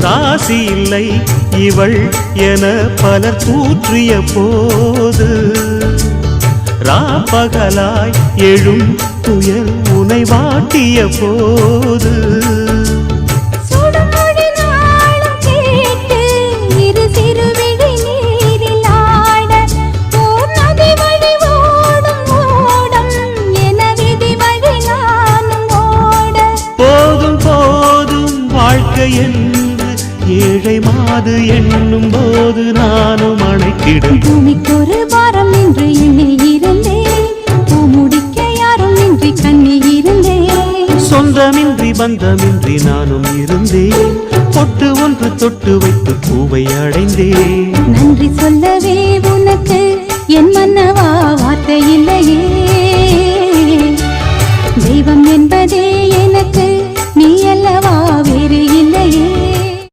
ராசி இல்லை. இவள் என பலர் தூற்றிய போது ராப்பகலாய் எழும் துயல் உனை வாட்டிய போது. சுடுமொழி நாளும் கேட்டு இரு சிறுவிழி நீரில் ஆட ஓர் நதி வழி ஓடும் ஓடம் என ஏழை மாது எண்ணும் போது நானும் அணைக்கிடும் பூமிக்கொரு பாரம் என்று எண்ணி இருந்தேன் முடிக்க யாரும் இன்றி கண்ணி இருந்தேன் சொந்தமின்றி பந்தமின்றி நானும் இருந்தேன் பொட்டு ஒன்று தொட்டு வைத்து பூவை அடைந்தேன் நன்றி சொல்லவே உனக்கு என் மன்னவா வார்த்தை இல்லையே. தெய்வம் என்று